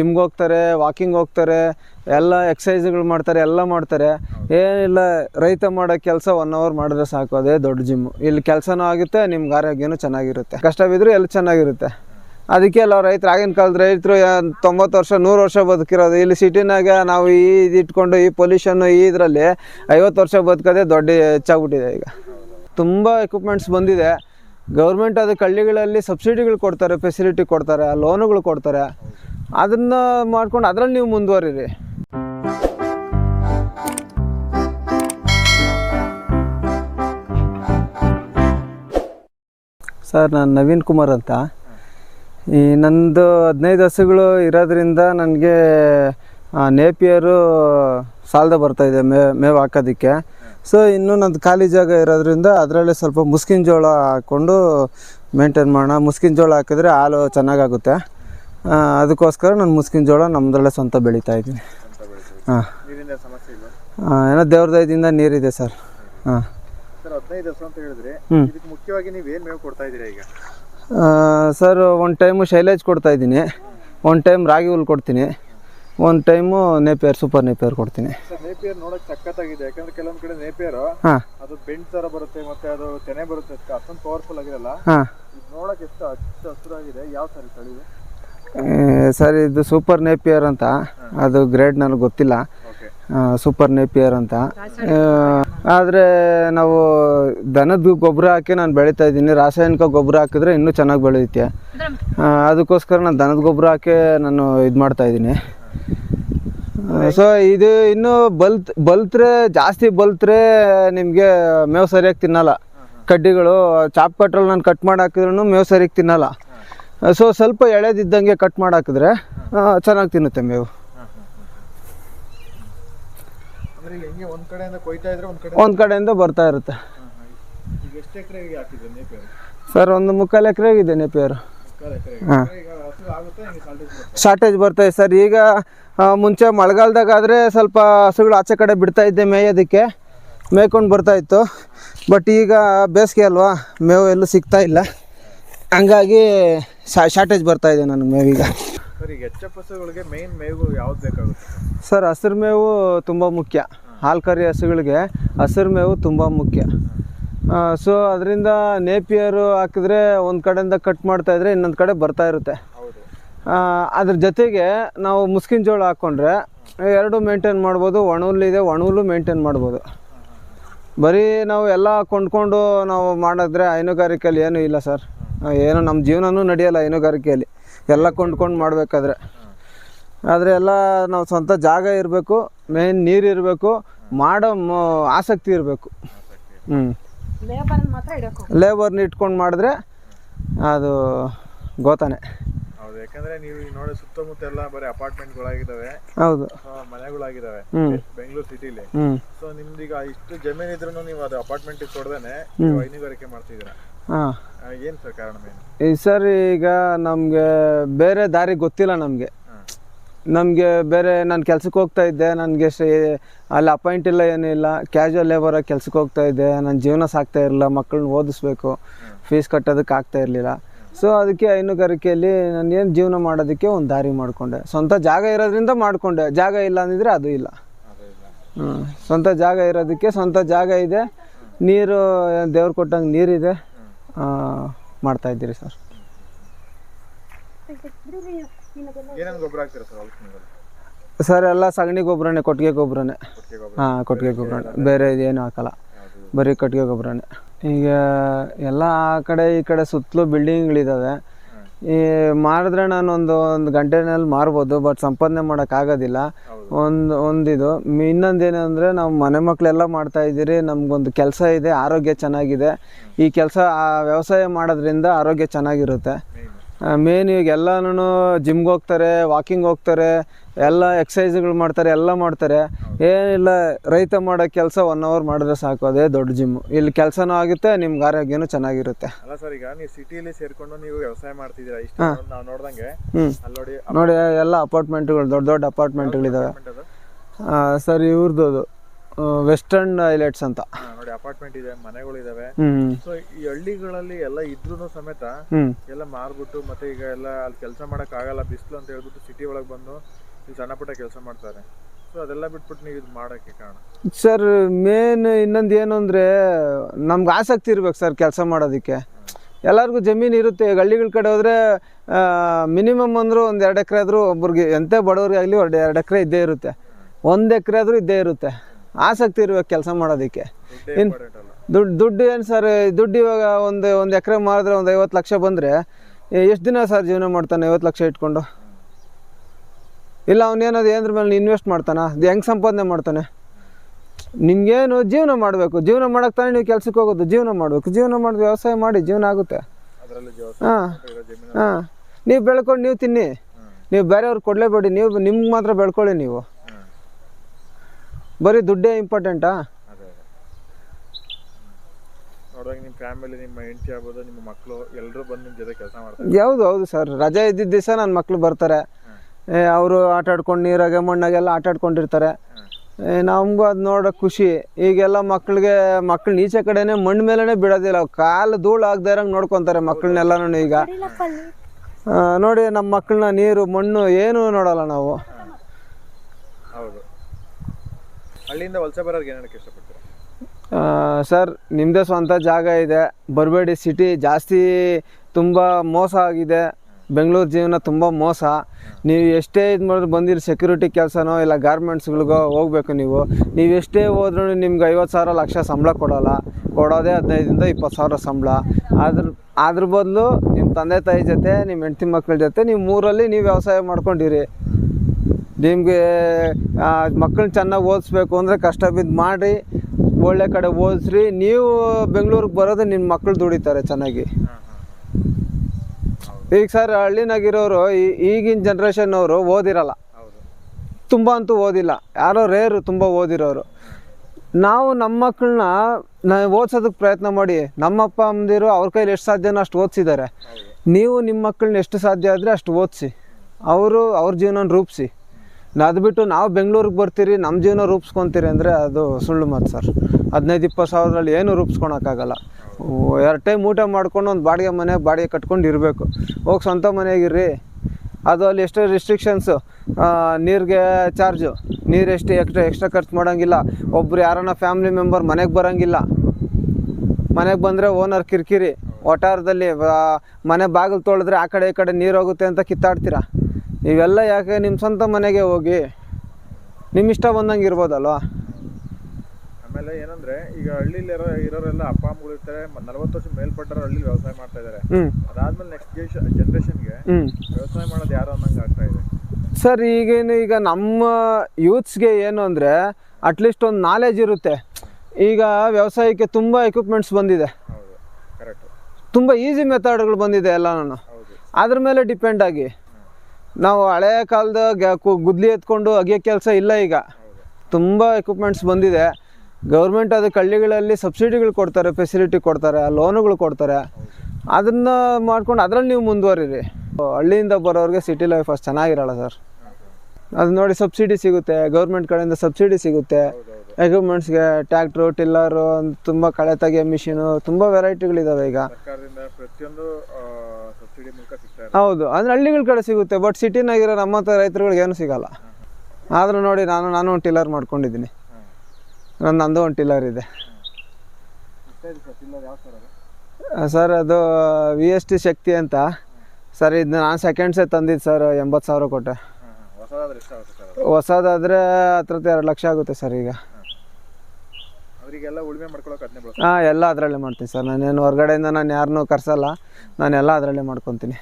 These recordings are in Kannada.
ಜಿಮ್ಗೆ ಹೋಗ್ತಾರೆ ವಾಕಿಂಗ್ ಹೋಗ್ತಾರೆ ಎಲ್ಲ ಎಕ್ಸಸೈಸ್ಗಳು ಮಾಡ್ತಾರೆ ಎಲ್ಲ ಮಾಡ್ತಾರೆ. ಏನಿಲ್ಲ ರೈತ ಮಾಡೋ ಕೆಲಸ ಒನ್ ಅವರ್ ಮಾಡಿದ್ರೆ ಸಾಕು ಅದೇ ದೊಡ್ಡ ಜಿಮ್ಮು ಇಲ್ಲಿ ಕೆಲಸನೂ ಆಗುತ್ತೆ ನಿಮ್ಗೆ ಆರೋಗ್ಯನೂ ಚೆನ್ನಾಗಿರುತ್ತೆ. ಕಷ್ಟ ಬಿದ್ದರೂ ಎಲ್ಲ ಚೆನ್ನಾಗಿರುತ್ತೆ. ಅದಕ್ಕೆ ಎಲ್ಲ ರೈತರು ಆಗಿನ ಕಾಲದ ರೈತರು ತೊಂಬತ್ತು ವರ್ಷ ನೂರು ವರ್ಷ ಬದುಕಿರೋದು. ಇಲ್ಲಿ ಸಿಟಿನಾಗ ನಾವು ಈ ಇದು ಇಟ್ಕೊಂಡು ಈ ಪೊಲ್ಯೂಷನ್ ಈ ಇದರಲ್ಲಿ ಐವತ್ತು ವರ್ಷ ಬದುಕೋದೇ ದೊಡ್ಡ ಹೆಚ್ಚಾಗ್ಬಿಟ್ಟಿದೆ ಈಗ. ತುಂಬ ಎಕ್ವಿಪ್ಮೆಂಟ್ಸ್ ಬಂದಿದೆ. ಗೌರ್ಮೆಂಟ್ ಅದಕ್ಕೆ ಹಳ್ಳಿಗಳಲ್ಲಿ ಸಬ್ಸಿಡಿಗಳು ಕೊಡ್ತಾರೆ ಫೆಸಿಲಿಟಿ ಕೊಡ್ತಾರೆ ಲೋನುಗಳು ಕೊಡ್ತಾರೆ. ಅದನ್ನು ಮಾಡ್ಕೊಂಡು ಅದರಲ್ಲಿ ನೀವು ಮುಂದುವರಿರಿ. ಸರ್, ನಾನು ನವೀನ್ ಕುಮಾರ್ ಅಂತ. ಈ ನಂದು ಹದಿನೈದು ಹಸುಗಳು ಇರೋದ್ರಿಂದ ನನಗೆ ನೇಪಿಯರು ಸಾಲದ ಬರ್ತಾಯಿದೆ ಮೇ, ಮೇವು ಹಾಕೋದಕ್ಕೆ. ಸೊ ಇನ್ನೂ ನಂದು ಖಾಲಿ ಜಾಗ ಇರೋದ್ರಿಂದ ಅದರಲ್ಲೇ ಸ್ವಲ್ಪ ಮುಸ್ಕಿನ ಜೋಳ ಹಾಕ್ಕೊಂಡು ಮೇಂಟೈನ್ ಮಾಡೋಣ. ಮುಸ್ಕಿನ ಜೋಳ ಹಾಕಿದ್ರೆ ಹಾಲು ಚೆನ್ನಾಗಾಗುತ್ತೆ. ಅದಕ್ಕೋಸ್ಕರ ನಾನು ಮುಸ್ಕಿನ ಜೋಳ ನಮ್ಮದ್ರಲ್ಲೇ ಸ್ವಂತ ಬೆಳೀತಾ ಇದ್ದೀನಿ. ಹಾಂ. ಏನೋ ದೇವ್ರ ದಯದಿಂದ ನೀರಿದೆ ಸರ್. ಹಾಂ. ಸರ್ ಹದಿನೈದು ವರ್ಷ ಅಂತ ಹೇಳಿದ್ರೆ. ಇದಕ್ಕೆ ಮುಖ್ಯವಾಗಿ ನೀವು ಏನು ಮೇವು ಕೊಡ್ತಾ ಇದ್ದೀರಾ ಈಗ? ಸರ್ ಒಂದು ಟೈಮು ಶೈಲೇಜ್ ಕೊಡ್ತಾ ಇದ್ದೀನಿ. ಒಂದು ಟೈಮ್ ರಾಗಿ ಹುಲ್ ಕೊಡ್ತೀನಿ. ಒಂದು ಟೈಮು ನೇಪಿಯರ್ ಸೂಪರ್ ನೇಪಿಯರ್ ಕೊಡ್ತೀನಿ. ಸರ್ ನೇಪಿಯರ್ ನೋಡಕ್ ಸಕ್ಕತ್ತಾಗಿದೆ ಯಾಕಂದ್ರೆ ಕೆಲವೊಂದು ಕಡೆ ನೇಪಿಯರ್ ಅದು ಬೆಂಡ್ ತರ ಬರುತ್ತೆ ಮತ್ತೆ ಅದು ತೆನೆ ಬರುತ್ತೆ ಅಷ್ಟೊಂದು ಪವರ್ಫುಲ್ ಆಗಿರಲ್ಲ. ನೋಡಕ್ ಎಷ್ಟು ಹಚ್ಚ ಹಸಿರಾಗಿದೆ. ಯಾವ ತರ ತಳಿ ಇದು ಸರ್ ಇದು ಸೂಪರ್ ನೇಪಿಯರ್ ಅಂತ. ಅದು ಗ್ರೇಡ್ ನನಗೆ ಗೊತ್ತಿಲ್ಲ. ಸೂಪರ್ ನೇಪಿಯರ್ ಅಂತ. ಆದರೆ ನಾವು ದನದ ಗೊಬ್ಬರ ಹಾಕಿ ನಾನು ಬೆಳೀತಾ ಇದ್ದೀನಿ. ರಾಸಾಯನಿಕ ಗೊಬ್ಬರ ಹಾಕಿದ್ರೆ ಇನ್ನೂ ಚೆನ್ನಾಗಿ ಬೆಳೆಯುತ್ತೆ. ಅದಕ್ಕೋಸ್ಕರ ನಾನು ದನದ ಗೊಬ್ಬರ ಹಾಕಿ ನಾನು ಇದು ಮಾಡ್ತಾ ಇದ್ದೀನಿ. ಸೊ ಇದು ಇನ್ನೂ ಬಲ್ತ್ ಬಲ್ತ್ರೆ ಜಾಸ್ತಿ ಬಲ್ತ್ರೆ ನಿಮಗೆ ಮೇವು ಸರಿಯಾಗಿ ತಿನ್ನಲ್ಲ. ಕಡ್ಡಿಗಳು ಚಾಪ್ ಕಟ್ರಲ್ಲಿ ನಾನು ಕಟ್ ಮಾಡಿ ಹಾಕಿದ್ರೂ ಮೇವು ಸರಿಯಾಗಿ ತಿನ್ನಲ್ಲ. ಸೊ ಸ್ವಲ್ಪ ಎಳೆದಿದ್ದಂಗೆ ಕಟ್ ಮಾಡಾಕಿದ್ರೆ ಚೆನ್ನಾಗಿ ತಿನ್ನುತ್ತೆ ಮೇವು. ಒಂದ್ ಕಡೆಯಿಂದ ಬರ್ತಾ ಇರುತ್ತೆ. ಹಾ, ಹಾ. ನೇಪಿಯರ್? ಸರ್ ಒಂದು ಮುಕ್ಕಾಲು ಎಕರೆ ಇದೆ ಸಾಲ್ಟೇಜ್ ಬರುತ್ತೆ ಶಾರ್ಟೇಜ್ ಬರ್ತಾಯಿದೆ ಸರ್. ಈಗ ಮುಂಚೆ ಮಳೆಗಾಲದಾಗ ಆದರೆ ಸ್ವಲ್ಪ ಹಸುಗಳು ಆಚೆ ಕಡೆ ಬಿಡ್ತಾ ಇದ್ದೆ ಮೇಯೋದಕ್ಕೆ. ಮೇಯ್ಕೊಂಡು ಬರ್ತಾ ಇತ್ತು. ಬಟ್ ಈಗ ಬೇಸಿಗೆ ಅಲ್ವಾ ಮೇವು ಎಲ್ಲೂ ಸಿಗ್ತಾ ಇಲ್ಲ. ಹಂಗಾಗಿ ಶಾರ್ಟೇಜ್ ಬರ್ತಾ ಇದೆ ನನಗೆ ಮೇವಿಗೆ. ಸರ್ ಈಗ ಎಚ್ ಹಸುಗಳಿಗೆ ಮೇನ್ ಮೇವು ಯಾವ್ದು ಬೇಕಾಗುತ್ತೆ? ಸರ್ ಹಸಿರು ಮೇವು ತುಂಬ ಮುಖ್ಯ. ಹಾಲು ಕರಿ ಹಸುಗಳಿಗೆ ಹಸಿರು ಮೇವು ತುಂಬ ಮುಖ್ಯ. ಸೊ ಅದರಿಂದ ನೇಪಿಯರು ಹಾಕಿದ್ರೆ ಒಂದು ಕಡೆಯಿಂದ ಕಟ್ ಮಾಡ್ತಾ ಇದ್ರೆ ಇನ್ನೊಂದು ಕಡೆ ಬರ್ತಾ ಇರುತ್ತೆ. ಅದ್ರ ಜೊತೆಗೆ ನಾವು ಮುಸ್ಕಿನ ಜೋಳ ಹಾಕ್ಕೊಂಡ್ರೆ ಎರಡು ಮೇಂಟೈನ್ ಮಾಡ್ಬೋದು ಒಣಹುಲ್ಲಿದೆ ಒಣಹುಲ್ಲು ಮೇಂಟೈನ್ ಮಾಡ್ಬೋದು. ಬರೀ ನಾವು ಎಲ್ಲ ಕೊಂಡ್ಕೊಂಡು ನಾವು ಮಾಡಿದ್ರೆ ಹೈನುಗಾರಿಕೆಯಲ್ಲಿ ಏನೂ ಇಲ್ಲ ಸರ್. ಏನು ನಮ್ಮ ಜೀವನನೂ ನಡೆಯಲ್ಲ ಹೈನುಗಾರಿಕೆಯಲ್ಲಿ. ಎಲ್ಲ ಕೊಂಡ್ಕೊಂಡು ಮಾಡಬೇಕಾದ್ರೆ. ಆದರೆ ಎಲ್ಲ ನಾವು ಸ್ವಂತ ಜಾಗ ಇರಬೇಕು ಮೇನ್ ನೀರು ಇರಬೇಕು ಮಾಡೋ ಮ- ಆಸಕ್ತಿ ಇರಬೇಕು. ಹ್ಞೂ ಲೇಬರ್ನ ಇಟ್ಕೊಂಡು ಮಾಡಿದ್ರೆ ಅದು ಗೋತಾನೆ. ಹೌದು ಯಾಕಂದ್ರೆ ನೀವು ಈಗ ನೋಡಿ ಸುತ್ತಮುತ್ತ ಎಲ್ಲ ಬರೀ ಅಪಾರ್ಟ್ಮೆಂಟ್ಗಳಾಗಿದ್ದಾವೆ. ಹೌದು. ಮನೆಗಳಾಗಿದ್ದಾವೆ. ಬೆಂಗಳೂರು ಸಿಟಿಲಿ. ಸೊ ನಿಮ್ದೀಗ ಇಷ್ಟು ಜಮೀನ್ ಇದ್ರೂ ನೀವು ಅದು ಅಪಾರ್ಟ್ಮೆಂಟ್ ಕೊಡ್ದೇನೆ ನೀವು ಹೈನುಗಾರಿಕೆ ಮಾಡ್ತಿದ್ದೀರಾ. ಹಾಂ. ಏನ್ ಸರ್ ಕಾರಣ ಈ ಸರ್ ಈಗ ನಮಗೆ ಬೇರೆ ದಾರಿ ಗೊತ್ತಿಲ್ಲ ನಮಗೆ. ನಮಗೆ ಬೇರೆ ನಾನು ಕೆಲ್ಸಕ್ಕೆ ಹೋಗ್ತಾ ಇದ್ದೆ ನನಗೆ ಅಲ್ಲಿ ಅಪಾಯಿಂಟ್ ಇಲ್ಲ ಏನೂ ಇಲ್ಲ. ಕ್ಯಾಶುವಲ್ ಲೇಬರಾಗಿ ಕೆಲ್ಸಕ್ಕೆ ಹೋಗ್ತಾ ಇದ್ದೆ ನನ್ನ ಜೀವನ ಸಾಕ್ತಾ ಇರಲಿಲ್ಲ ಮಕ್ಕಳನ್ನ ಓದಿಸ್ಬೇಕು ಫೀಸ್ ಕಟ್ಟೋದಕ್ಕೆ ಆಗ್ತಾ ಇರಲಿಲ್ಲ. ಸೊ ಅದಕ್ಕೆ ಹೈನುಗಾರಿಕೆಯಲ್ಲಿ ನಾನು ಏನು ಜೀವನ ಮಾಡೋದಕ್ಕೆ ಒಂದು ದಾರಿ ಮಾಡಿಕೊಂಡೆ. ಸ್ವಂತ ಜಾಗ ಇರೋದ್ರಿಂದ ಮಾಡಿಕೊಂಡೆ. ಜಾಗ ಇಲ್ಲ ಅಂದಿದ್ರೆ ಅದು ಇಲ್ಲ. ಸ್ವಂತ ಜಾಗ ಇರೋದಕ್ಕೆ ಸ್ವಂತ ಜಾಗ ಇದೆ. ನೀರು ದೇವ್ರು ಕೊಟ್ಟಂಗೆ ನೀರಿದೆ. ಮಾಡ್ತಾ ಇದ್ದೀರಿ ಸರ್. ಗೊಬ್ಬರ ಸರ್ ಎಲ್ಲ ಸಗಣಿ ಗೊಬ್ಬರನೇ ಕೊಟ್ಟಿಗೆ ಗೊಬ್ಬರನೇ. ಗೊಬ್ಬರ. ಹಾಂ ಕೊಟ್ಟಿಗೆ ಗೊಬ್ಬರನೇ. ಬೇರೆ ಇದೇನು ಹಾಕಲ್ಲ. ಬರೀ ಕೊಟ್ಟಿಗೆ ಗೊಬ್ಬರನೇ. ಈಗ ಎಲ್ಲ ಆ ಕಡೆ ಈ ಕಡೆ ಸುತ್ತಲೂ ಬಿಲ್ಡಿಂಗ್ಗಳಿದ್ದಾವೆ ಈ ಮಾರಿದ್ರೆ ನಾನು ಒಂದು ಒಂದು ಗಂಟೆನಲ್ಲಿ ಮಾರ್ಬೋದು ಬಟ್ ಸಂಪಾದನೆ ಮಾಡೋಕ್ಕಾಗೋದಿಲ್ಲ ಆಗೋದಿಲ್ಲ. ಒಂದು ಒಂದಿದು. ಇದು ಇನ್ನೊಂದೇನು ಅಂದರೆ ನಾವು ಮನೆ ಮಕ್ಕಳೆಲ್ಲ ಮಾಡ್ತಾ ಇದ್ದೀರಿ ನಮಗೊಂದು ಕೆಲಸ ಇದೆ ಆರೋಗ್ಯ ಚೆನ್ನಾಗಿದೆ. ಈ ಕೆಲಸ ಆ ವ್ಯವಸಾಯ ಮಾಡೋದ್ರಿಂದ ಆರೋಗ್ಯ ಚೆನ್ನಾಗಿರುತ್ತೆ. ಮೇನ್ ಮೇನ್ ಈಗ ಎಲ್ಲನೂ ಜಿಮ್ಗೆ ಹೋಗ್ತಾರೆ ವಾಕಿಂಗ್ ಹೋಗ್ತಾರೆ ಎಲ್ಲ ಎಕ್ಸಸೈಸ್ಗಳು ಮಾಡ್ತಾರೆ ಎಲ್ಲ ಮಾಡ್ತಾರೆ. ಏನಿಲ್ಲ ರೈತ ಮಾಡೋ ಕೆಲಸ ಒನ್ ಅವರ್ ಮಾಡಿದ್ರೆ ಸಾಕು ಅದೇ ದೊಡ್ಡ ಜಿಮ್ ಇಲ್ಲಿ ಕೆಲಸನೂ ಆಗುತ್ತೆ ನಿಮ್ಗೆ ಆರೋಗ್ಯನೂ ಚೆನ್ನಾಗಿರುತ್ತೆ. ಅಲ್ಲ ಸರ್ ಈಗ ನೀವು ಸಿಟಿಲಿ ಸೇರ್ಕೊಂಡು ನೀವು ವ್ಯವಸಾಯ ಮಾಡ್ತಿದ್ದೀರಾ? ಇಷ್ಟ ನಾವು ನೋಡ್ದಂಗೆ ನೋಡಿ ನೋಡಿ ಎಲ್ಲ ಅಪಾರ್ಟ್ಮೆಂಟ್ಗಳು ದೊಡ್ಡ ದೊಡ್ಡ ಅದು? ಸರ್ ಇವ್ರದ್ದು ಅದು. ವೆಸ್ಟರ್ನ್ ಹೈಲೈಟ್ಸ್ ಅಂತ. ನೋಡಿ ಅಪಾರ್ಟ್ಮೆಂಟ್ ಇದೆ ಮನೆಗಳಿದಾವೆ. ಇದಾವೆ ಸೊ ಈ ಹಳ್ಳಿಗಳಲ್ಲಿ ಎಲ್ಲ ಇದ್ರೂ ಸಮೇತ ಎಲ್ಲ ಮಾರ್ಬಿಟ್ಟು ಮತ್ತೆ ಈಗ ಎಲ್ಲ ಅಲ್ಲಿ ಕೆಲಸ ಮಾಡಕ್ ಆಗಲ್ಲ ಬಿಸಿಲು ಅಂತ ಹೇಳ್ಬಿಟ್ಟು ಸಿಟಿ ಒಳಗೆ ಬಂದು ಕೆಲಸ ಮಾಡ್ತಾರೆ. ಸೊ ಅದೆಲ್ಲ ಬಿಟ್ಬಿಟ್ಟು ನೀವು ಇದು ಮಾಡಕ್ಕೆ ಕಾರಣ? ಸರ್ ಮೇನ್ ಇನ್ನೊಂದು ಏನು ಅಂದರೆ ನಮ್ಗೆ ಆಸಕ್ತಿ ಇರ್ಬೇಕು ಸರ್ ಕೆಲಸ ಮಾಡೋದಕ್ಕೆ. ಎಲ್ಲರಿಗೂ ಜಮೀನು ಇರುತ್ತೆ ಈಗ ಹಳ್ಳಿಗಳ ಕಡೆ ಹೋದರೆ ಮಿನಿಮಮ್ ಅಂದರೂ ಒಂದು ಎರಡು ಎಕರೆ ಆದರೂ ಒಬ್ರಿಗೆ ಎಂಥ ಬಡವ್ರಿಗೆ ಆಗಲಿ ಒಂದು ಎರಡು ಎಕರೆ ಇದ್ದೇ ಇರುತ್ತೆ. ಒಂದು ಎಕರೆ ಆದರೂ ಇದ್ದೇ ಇರುತ್ತೆ. ಆಸಕ್ತಿ ಇರ್ಬೇಕು ಕೆಲಸ ಮಾಡೋದಕ್ಕೆ. ಇನ್ನು ದುಡ್ಡು ದುಡ್ಡು ಏನು ಸರ್ ದುಡ್ಡು ಇವಾಗ ಒಂದು ಒಂದು ಎಕರೆ ಮಾರಿದ್ರೆ ಒಂದು ಐವತ್ತು ಲಕ್ಷ ಬಂದರೆ ಎಷ್ಟು ದಿನ ಸರ್ ಜೀವನ ಮಾಡ್ತಾನೆ ಐವತ್ತು ಲಕ್ಷ ಇಟ್ಕೊಂಡು? ಇಲ್ಲ ಅವನೇನದು ಏನ್ರ ಮೇಲೆ ಇನ್ವೆಸ್ಟ್ ಮಾಡ್ತಾನ? ಅದು ಹೆಂಗೆ ಸಂಪಾದನೆ ಮಾಡ್ತಾನೆ? ನಿಮ್ಗೇನು ಜೀವನ ಮಾಡಬೇಕು. ಜೀವನ ಮಾಡಕ್ಕೆ ತಾನೇ ನೀವು ಕೆಲ್ಸಕ್ಕೆ ಹೋಗೋದು. ಜೀವನ ಮಾಡಬೇಕು. ಜೀವನ ಮಾಡಿ ವ್ಯವಸಾಯ ಮಾಡಿ ಜೀವನ ಆಗುತ್ತೆ. ಅದರಲ್ಲಿ ಹಾಂ ಹಾಂ. ನೀವು ಬೆಳ್ಕೊಂಡು ನೀವು ತಿನ್ನಿ. ನೀವು ಬೇರೆಯವ್ರಿಗೆ ಕೊಡಲೇಬೇಡಿ. ನೀವು ನಿಮ್ಗೆ ಮಾತ್ರ ಬೆಳ್ಕೊಳ್ಳಿ ನೀವು. ಬರೀ ದುಡ್ಡೇ ಇಂಪಾರ್ಟೆಂಟಾ? ಹೌದು ಹೌದು ಸರ್. ರಜೆ ಇದ್ದಿದ್ದ ದಿವಸ ನನ್ನ ಮಕ್ಳು ಬರ್ತಾರೆ. ಅವರು ಆಟ ಆಡ್ಕೊಂಡು ನೀರಾಗೆ ಮಣ್ಣಾಗೆಲ್ಲ ಆಟ ಆಡ್ಕೊಂಡಿರ್ತಾರೆ ನಮಗೂ ಅದು ನೋಡೋಕೆ ಖುಷಿ. ಈಗೆಲ್ಲ ಮಕ್ಕಳಿಗೆ ಮಕ್ಳು ಈಚೆ ಕಡೆನೇ ಮಣ್ಣು ಮೇಲೇ ಬಿಡೋದಿಲ್ಲ ಕಾಲು ಧೂಳು ಆಗದೆ ಇರಂಗೆ ನೋಡ್ಕೊತಾರೆ ಮಕ್ಕಳನ್ನೆಲ್ಲನೂ ಈಗ. ನೋಡಿ ನಮ್ಮ ಮಕ್ಕಳನ್ನ ನೀರು ಮಣ್ಣು ಏನೂ ನೋಡಲ್ಲ ನಾವು. ಹೌದು. ಹಳ್ಳಿಯಿಂದ ವಲಸೆ ಬರೋರಿಗೆ ಇಷ್ಟಪಡ್ತೀರಾ? ಸರ್ ನಿಮ್ಮದೇ ಸ್ವಂತ ಜಾಗ ಇದೆ. ಬರಬೇಡಿ ಸಿಟಿ ಜಾಸ್ತಿ ತುಂಬ ಮೋಸ ಆಗಿದೆ. ಬೆಂಗಳೂರು ಜೀವನ ತುಂಬ ಮೋಸ. ನೀವು ಎಷ್ಟೇ ಇದು ಮಾಡಿದ್ರು ಬಂದಿರೋ ಸೆಕ್ಯೂರಿಟಿ ಕೆಲಸನೋ ಇಲ್ಲ ಗಾರ್ಮೆಂಟ್ಸ್ಗಳಿಗೋ ಹೋಗ್ಬೇಕು ನೀವು. ನೀವು ಎಷ್ಟೇ ಹೋದ್ರೂ ನಿಮ್ಗೆ ಐವತ್ತು ಸಾವಿರ ಲಕ್ಷ ಸಂಬಳ ಕೊಡೋಲ್ಲ. ಕೊಡೋದೇ ಹದಿನೈದರಿಂದ ಇಪ್ಪತ್ತು ಸಾವಿರ ಸಂಬಳ. ಅದ್ರ ಅದ್ರ ಬದಲು ನಿಮ್ಮ ತಂದೆ ತಾಯಿ ಜೊತೆ ನಿಮ್ಮ ಹೆಂಡತಿ ಮಕ್ಕಳ ಜೊತೆ ನೀವು ಮೂರಲ್ಲಿ ನೀವು ವ್ಯವಸಾಯ ಮಾಡ್ಕೊಂಡಿರಿ. ನಿಮಗೆ ಮಕ್ಕಳನ್ನ ಚೆನ್ನಾಗಿ ಓದಿಸ್ಬೇಕು ಅಂದರೆ ಕಷ್ಟ ಬಿದ್ದು ಮಾಡಿರಿ. ಒಳ್ಳೆ ಕಡೆ ಓದಿಸ್ರಿ. ನೀವು ಬೆಂಗಳೂರಿಗೆ ಬರೋದು ನಿಮ್ಮ ಮಕ್ಕಳು ದುಡಿತಾರೆ ಚೆನ್ನಾಗಿ. ಈಗ ಸರ್ ಹಳ್ಳಿನಾಗಿರೋರು ಈಗಿನ ಜನ್ರೇಷನ್ನವರು ಓದಿರಲ್ಲ. ಹೌದು ತುಂಬ ಅಂತೂ ಓದಿಲ್ಲ. ಯಾರೋ ರೇರು ತುಂಬ ಓದಿರೋರು. ನಾವು ನಮ್ಮ ಮಕ್ಕಳನ್ನ ಓದ್ಸೋದಕ್ಕೆ ಪ್ರಯತ್ನ ಮಾಡಿ ನಮ್ಮಪ್ಪ ಅಮ್ಮದಿರು ಅವ್ರ ಕೈಲಿ ಎಷ್ಟು ಸಾಧ್ಯನೋ ಅಷ್ಟು ಓದಿಸಿದ್ದಾರೆ. ನೀವು ನಿಮ್ಮ ಮಕ್ಕಳನ್ನ ಎಷ್ಟು ಸಾಧ್ಯ ಆದರೆ ಅಷ್ಟು ಓದಿಸಿ. ಅವರು ಅವ್ರ ಜೀವನ ರೂಪಿಸಿ. ಅದು ಬಿಟ್ಟು ನಾವು ಬೆಂಗಳೂರಿಗೆ ಬರ್ತೀರಿ ನಮ್ಮ ಜೀವನ ರೂಪಿಸ್ಕೊತೀರಿ ಅಂದರೆ ಅದು ಸುಳ್ಳು ಮಾತು ಸರ್. ಹದಿನೈದು, ಇಪ್ಪತ್ತು ಸಾವಿರದಲ್ಲಿ ಏನು ರೂಪಿಸ್ಕೊಳಕ್ಕಾಗಲ್ಲ. ಎರಡು ಟೈಮ್ ಊಟ ಮಾಡ್ಕೊಂಡು ಒಂದು ಬಾಡಿಗೆ ಮನೆ, ಬಾಡಿಗೆ ಕಟ್ಕೊಂಡು ಇರಬೇಕು. ಹೋಗಿ ಸ್ವಂತ ಮನೆಯಾಗಿರ್ರಿ ಅದು ಅಲ್ಲಿ ಎಷ್ಟು ರಿಸ್ಟ್ರಿಕ್ಷನ್ಸು ನೀರಿಗೆ ಚಾರ್ಜು ನೀರು ಎಷ್ಟು ಎಕ್ಸ್ಟ್ರಾ ಎಕ್ಸ್ಟ್ರಾ ಖರ್ಚು ಮಾಡೋಂಗಿಲ್ಲ. ಒಬ್ರು ಯಾರನ್ನ ಫ್ಯಾಮಿಲಿ ಮೆಂಬರ್ ಮನೆಗೆ ಬರೋಂಗಿಲ್ಲ. ಮನೆಗೆ ಬಂದರೆ ಓನರ್ ಕಿರಿಕಿರಿ. ಒಟಾರದಲ್ಲಿ ಮನೆ ಬಾಗಿಲು ತೊಳೆದ್ರೆ ಆ ಕಡೆ ಈ ಕಡೆ ನೀರು ಹೋಗುತ್ತೆ ಅಂತ ಕಿತ್ತಾಡ್ತೀರಾ? ಇವೆಲ್ಲ ಯಾಕೆ ನಿಮ್ಮ ಸ್ವಂತ ಮನೆಗೆ ಹೋಗಿ? ನಿಮ್ಮ ಇಷ್ಟ ಬಂದಂಗೆ ಇರ್ಬೋದಲ್ವಾ? ಆಮೇಲೆ ಏನಂದ್ರೆ ಈಗ ಹಳ್ಳಿಲಿ ಇರೋ ಇರೋರೆಲ್ಲ ಅಪ್ಪ ಅಮ್ಮಗಳು ಇರ್ತಾರೆ ನಲವತ್ತು ವರ್ಷ ಮೇಲ್ಪಟ್ಟರು ಹಳ್ಳಿ ವ್ಯವಸಾಯ ಮಾಡ್ತಾ ಇದ್ದಾರೆ ಅದಾದ್ಮೇಲೆ ನೆಕ್ಸ್ಟ್ ಜನ್ರೇಷನ್ಗೆ ಗೆ ವ್ಯವಸಾಯ ಮಾಡೋದು ಯಾರು ಅನ್ನಂಗೆ ಆಗ್ತಾ ಇದೆ. ಸರ್ ಈಗೇನು ಈಗ ನಮ್ಮ ಯೂತ್ಸ್ಗೆ ಏನು ಅಂದರೆ ಅಟ್ಲೀಸ್ಟ್ ಒಂದು ನಾಲೆಜ್ ಇರುತ್ತೆ. ಈಗ ವ್ಯವಸಾಯಕ್ಕೆ ತುಂಬ ಎಕ್ವಿಪ್ಮೆಂಟ್ಸ್ ಬಂದಿದೆ. ತುಂಬ ಈಸಿ ಮೆಥಡ್ಗಳು ಬಂದಿದೆ ಎಲ್ಲನೂ. ಅದ್ರ ಮೇಲೆ ಡಿಪೆಂಡ್ ಆಗಿ. ನಾವು ಹಳೆಯ ಕಾಲದ ಗುದ್ಲಿ ಎತ್ಕೊಂಡು ಅಗೆ ಕೆಲಸ ಇಲ್ಲ ಈಗ. ತುಂಬ ಎಕ್ವಿಪ್ಮೆಂಟ್ಸ್ ಬಂದಿದೆ. ಗೌರ್ಮೆಂಟ್ ಅದಕ್ಕೆ ಹಳ್ಳಿಗಳಲ್ಲಿ ಸಬ್ಸಿಡಿಗಳು ಕೊಡ್ತಾರೆ ಫೆಸಿಲಿಟಿ ಕೊಡ್ತಾರೆ ಲೋನುಗಳು ಕೊಡ್ತಾರೆ. ಅದನ್ನು ಮಾಡ್ಕೊಂಡು ಅದರಲ್ಲಿ ನೀವು ಮುಂದುವರಿರಿ. ಹಳ್ಳಿಯಿಂದ ಬರೋರಿಗೆ ಸಿಟಿ ಲೈಫ್ ಅಷ್ಟು ಚೆನ್ನಾಗಿರಲ್ಲ ಸರ್ ಅದು ನೋಡಿ ಸಬ್ಸಿಡಿ ಸಿಗುತ್ತೆ ಗೌರ್ಮೆಂಟ್ ಕಡೆಯಿಂದ ಸಬ್ಸಿಡಿ ಸಿಗುತ್ತೆ. ಎಕ್ವಿಪ್ಮೆಂಟ್ಸ್ಗೆ ಟ್ಯಾಕ್ಟ್ರು ಟಿಲ್ಲರು ತುಂಬ ಕಳೆ ತೆಗೆಯೋ ಮಿಷಿನು ತುಂಬ ವೆರೈಟಿಗಳಿದ್ದಾವೆ ಈಗ. ಹೌದು ಅಂದರೆ ಹಳ್ಳಿಗಳ ಕಡೆ ಸಿಗುತ್ತೆ ಬಟ್ ಸಿಟಿನಾಗಿರೋ ನಮ್ಮ ರೈತರುಗಳಿಗೆ ಏನು ಸಿಗಲ್ಲ. ಆದರೂ ನೋಡಿ ನಾನು ನಾನು ಒಂದು ಟಿಲ್ಲರ್ ಮಾಡ್ಕೊಂಡಿದ್ದೀನಿ. ನನ್ನ ನಂದು ಒಂದು ಟಿಲ್ಲರ್ ಇದೆ. ಸರ್ ಅದು ಸರ್ ಅದು ವಿ ಎಸ್ ಟಿ ಶಕ್ತಿ ಅಂತ. ಸರ್ ಇದು ನಾನು ಸೆಕೆಂಡ್ಸೇ ತಂದಿದ್ದು ಸರ್ ಎಂಬತ್ತು ಸಾವಿರ ಕೊಟ್ಟೆ. ಹೊಸದಾದ್ರೆ ಹತ್ರತ್ತೆ ಎರಡು ಲಕ್ಷ ಆಗುತ್ತೆ ಸರ್ ಈಗ. ಹಾಂ ಎಲ್ಲ ಅದರಲ್ಲೇ ಮಾಡ್ತೀನಿ ಸರ್. ನಾನೇನು ಹೊರಗಡೆಯಿಂದ ನಾನು ಯಾರನ್ನೂ ಕರ್ಸಲ್ಲ. ನಾನೆಲ್ಲ ಅದರಲ್ಲೇ ಮಾಡ್ಕೊತೀನಿ.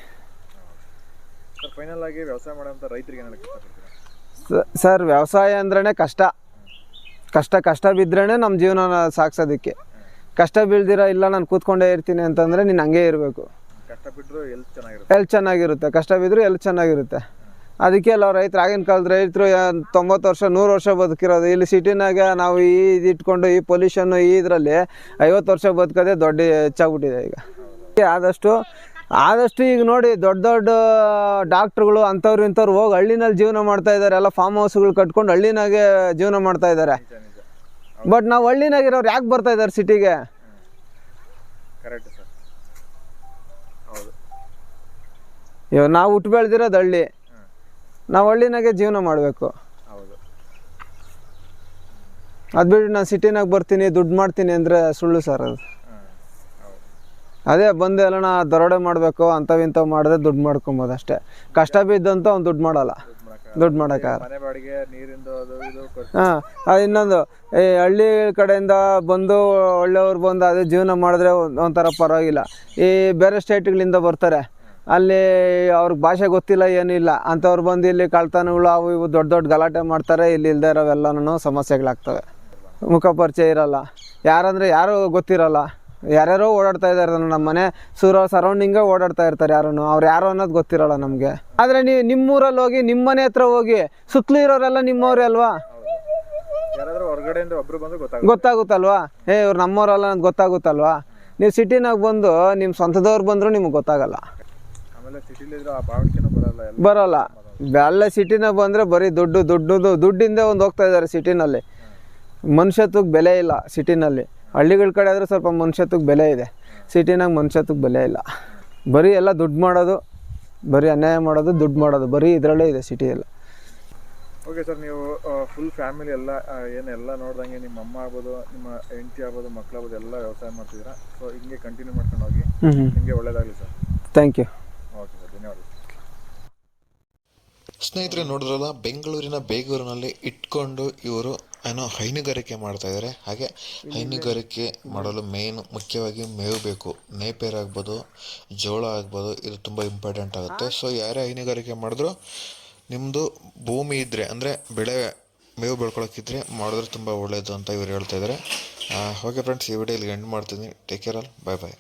ಸರ್ ವ್ಯವಸಾಯ ಅಂದ್ರೇ ಕಷ್ಟ. ಕಷ್ಟ ಕಷ್ಟ ಬಿದ್ರೇ ನಮ್ಮ ಜೀವನ ಸಾಗ್ಸೋದಕ್ಕೆ. ಕಷ್ಟ ಬೀಳ್ದಿರ ಇಲ್ಲ ನಾನು ಕೂತ್ಕೊಂಡೇ ಇರ್ತೀನಿ ಅಂತಂದರೆ ನೀನು ಹಂಗೆ ಇರಬೇಕು. ಕಷ್ಟ ಬಿಟ್ಟರು ಎಲ್ಲಿ ಚೆನ್ನಾಗಿರುತ್ತೆ? ಎಲ್ಲಿ ಚೆನ್ನಾಗಿರುತ್ತೆ? ಕಷ್ಟ ಬಿದ್ದರೂ ಎಲ್ಲಿ ಚೆನ್ನಾಗಿರುತ್ತೆ? ಅದಕ್ಕೆ ಅಲ್ಲ ರೈತರು ಆಗಿನ ಕಾಲದ ರೈತರು ತೊಂಬತ್ತು ವರ್ಷ ನೂರು ವರ್ಷ ಬದುಕಿರೋದು. ಇಲ್ಲಿ ಸಿಟಿನಾಗ ನಾವು ಈ ಇದು ಇಟ್ಕೊಂಡು ಈ ಪೊಲ್ಯೂಷನ್ನು ಈ ಇದರಲ್ಲಿ ಐವತ್ತು ವರ್ಷ ಬದುಕೋದೇ ದೊಡ್ಡ ಹೆಚ್ಚಾಗ್ಬಿಟ್ಟಿದೆ ಈಗ. ಆದಷ್ಟು ಆದಷ್ಟು ಈಗ ನೋಡಿ ದೊಡ್ಡ ದೊಡ್ಡ ಡಾಕ್ಟ್ರುಗಳು ಅಂಥವ್ರು ಇಂಥವ್ರು ಹೋಗಿ ಹಳ್ಳಿನಲ್ಲಿ ಜೀವನ ಮಾಡ್ತಾ ಇದ್ದಾರೆ. ಎಲ್ಲ ಫಾರ್ಮ್ ಹೌಸ್ಗಳು ಕಟ್ಕೊಂಡು ಹಳ್ಳಿನಾಗೆ ಜೀವನ ಮಾಡ್ತಾ ಇದ್ದಾರೆ. ಬಟ್ ನಾವು ಹಳ್ಳಿನಾಗಿರೋರು ಯಾಕೆ ಬರ್ತಾ ಇದ್ದಾರೆ ಸಿಟಿಗೆ ಕರೆಕ್ಟ್ ಸರ್ ಹೌದು. ಇವಾಗ ನಾವು ಹುಟ್ಟು ಬೆಳೆದಿರೋದು ಹಳ್ಳಿ ನಾವು ಹಳ್ಳಿನಾಗೆ ಜೀವನ ಮಾಡಬೇಕು. ಹೌದು. ಅದು ಬಿಟ್ಟು ನಾನು ಸಿಟಿನಾಗ ಬರ್ತೀನಿ ದುಡ್ಡು ಮಾಡ್ತೀನಿ ಅಂದರೆ ಸುಳ್ಳು ಸರ್ ಅದು. ಅದೇ ಬಂದು ಎಲ್ಲನ ದರೋಡೆ ಮಾಡಬೇಕು ಅಂಥವು ಇಂಥವು ಮಾಡಿದ್ರೆ ದುಡ್ಡು ಮಾಡ್ಕೊಬೋದು ಅಷ್ಟೇ. ಕಷ್ಟ ಬಿದ್ದಂತ ಅವ್ನು ದುಡ್ಡು ಮಾಡಲ್ಲ. ದುಡ್ಡು ಮಾಡಕ್ಕೆ ದುಡ್ಡು ಮಾಡೋಕ್ಕಾಗಲ್ಲ ಮನೆ ಬಾಡಿಗೆ ನೀರಿಂದು ಅದು ಇದು ಖರ್ಚು ಹಾಂ ಇನ್ನೊಂದು ಈ ಹಳ್ಳಿ ಕಡೆಯಿಂದ ಬಂದು ಒಳ್ಳೆಯವ್ರು ಬಂದು ಅದೇ ಜೀವನ ಮಾಡಿದ್ರೆ ಒಂದ್- ಒಂಥರ ಪರವಾಗಿಲ್ಲ. ಈ ಬೇರೆ ಸ್ಟೇಟ್ಗಳಿಂದ ಬರ್ತಾರೆ. ಅಲ್ಲಿ ಅವ್ರಿಗೆ ಭಾಷೆ ಗೊತ್ತಿಲ್ಲ ಏನಿಲ್ಲ. ಅಂಥವ್ರು ಬಂದು ಇಲ್ಲಿ ಕಳ್ತನಗಳು ಅವು ಇವು ದೊಡ್ಡ ದೊಡ್ಡ ಗಲಾಟೆ ಮಾಡ್ತಾರೆ. ಇಲ್ಲಿ ಇಲ್ಲದೆ ಇರೋವೆಲ್ಲನೂ ಸಮಸ್ಯೆಗಳಾಗ್ತವೆ. ಮುಖ ಪರಿಚಯ ಇರಲ್ಲ. ಯಾರಂದರೆ ಯಾರೂ ಗೊತ್ತಿರಲ್ಲ. ಯಾರ್ಯಾರೋ ಓಡಾಡ್ತಾ ಇದ್ದಾರೆ ನಮ್ಮ ಮನೆ. ಸೂರ ಸರೌಂಡಿಂಗೇ ಓಡಾಡ್ತಾ ಇರ್ತಾರೆ ಯಾರೂ ಅವ್ರು ಯಾರು ಅನ್ನೋದು ಗೊತ್ತಿರಲ್ಲ ನಮಗೆ. ಆದರೆ ನೀವು ನಿಮ್ಮೂರಲ್ಲಿ ಹೋಗಿ ನಿಮ್ಮ ಮನೆ ಹತ್ರ ಹೋಗಿ ಸುತ್ತಲೂ ಇರೋರೆಲ್ಲ ನಿಮ್ಮವ್ರೆ ಅಲ್ವಾ? ಗೊತ್ತಾಗುತ್ತಲ್ವಾ? ಏ ಇವ್ರು ನಮ್ಮವರಲ್ಲ ಅಂತ ಗೊತ್ತಾಗುತ್ತಲ್ವಾ? ನೀವು ಸಿಟಿನಾಗ ಬಂದು ನಿಮ್ಮ ಸ್ವಂತದವ್ರು ಬಂದರೂ ನಿಮ್ಗೆ ಗೊತ್ತಾಗಲ್ಲ. ಬರಲ್ಲ ಎಲ್ಲ. ಬರೋಲ್ಲ. ಬೆಲ್ಲ ಸಿಟಿನಾಗ ಬಂದರೆ ಬರೀ ದುಡ್ಡು ದುಡ್ಡು ದುಡ್ಡಿಂದ ಒಂದು ಹೋಗ್ತಾ ಇದ್ದಾರೆ ಸಿಟಿನಲ್ಲಿ. ಮನುಷ್ಯತ್ವಕ್ಕೆ ಬೆಲೆ ಇಲ್ಲ ಸಿಟಿನಲ್ಲಿ. ಹಳ್ಳಿಗಳ ಕಡೆ ಆದರೆ ಸ್ವಲ್ಪ ಮನುಷ್ಯತ್ವಕ್ಕೆ ಬೆಲೆ ಇದೆ. ಸಿಟಿನಾಗ ಮನುಷ್ಯತ್ವಕ್ಕೆ ಬೆಲೆ ಇಲ್ಲ. ಬರೀ ಎಲ್ಲ ದುಡ್ಡು ಮಾಡೋದು ಬರೀ ಅನ್ಯಾಯ ಮಾಡೋದು ದುಡ್ಡು ಮಾಡೋದು ಬರೀ ಇದರಲ್ಲೇ ಇದೆ ಸಿಟಿಯೆಲ್ಲ ಓಕೆ ಸರ್ ನೀವು ಫುಲ್ ಫ್ಯಾಮಿಲಿ ಎಲ್ಲ ಏನೆಲ್ಲ ಏನು ಎಲ್ಲ ನೋಡ್ದಂಗೆ ನಿಮ್ಮ ಅಮ್ಮ ಆಗ್ಬೋದು ನಿಮ್ಮ ಹೆಂಡತಿ ಆಗ್ಬೋದು ಮಕ್ಕಳಾಗ್ಬೋದು ಎಲ್ಲ ವ್ಯವಸಾಯ ಮಾಡ್ತಿದ್ದೀರಾ? ಸೊ ಹಿಂಗೆ ಕಂಟಿನ್ಯೂ ಮಾಡ್ಕೊಂಡು ಹೋಗಿ ನಿಮಗೆ ಒಳ್ಳೇದಾಗಲಿ sir thank you okay sir ಧನ್ಯವಾದ. ಸ್ನೇಹಿತರೆ ನೋಡಿದ್ರಲ್ಲ ಬೆಂಗಳೂರಿನ ಬೇಗೂರಿನಲ್ಲಿ ಇಟ್ಕೊಂಡು ಇವರು ಏನೋ ಹೈನುಗಾರಿಕೆ ಮಾಡ್ತಾ ಇದ್ದಾರೆ. ಹಾಗೆ ಹೈನುಗಾರಿಕೆ ಮಾಡಲು ಮೇನ್ ಮುಖ್ಯವಾಗಿ ಮೇವು ಬೇಕು. ನೇಪೇರ್ ಆಗ್ಬೋದು ಜೋಳ ಆಗ್ಬೋದು ಇದು ತುಂಬ ಇಂಪಾರ್ಟೆಂಟ್ ಆಗುತ್ತೆ. ಸೊ ಯಾರೇ ಹೈನುಗಾರಿಕೆ ಮಾಡಿದ್ರು ನಿಮ್ಮದು ಭೂಮಿ ಇದ್ದರೆ ಅಂದರೆ ಬೆಳೆ ಮೇವು ಬೆಳ್ಕೊಳಕ್ಕಿದ್ರೆ ಮಾಡಿದ್ರೆ ತುಂಬ ಒಳ್ಳೆಯದು ಅಂತ ಇವ್ರು ಹೇಳ್ತಾ ಇದ್ದಾರೆ. ಓಕೆ ಫ್ರೆಂಡ್ಸ್ ಈ ವಿಡಿಯೋ ಇಲ್ಲಿ ಎಂಡ್ ಮಾಡ್ತೀನಿ. Take care all bye bye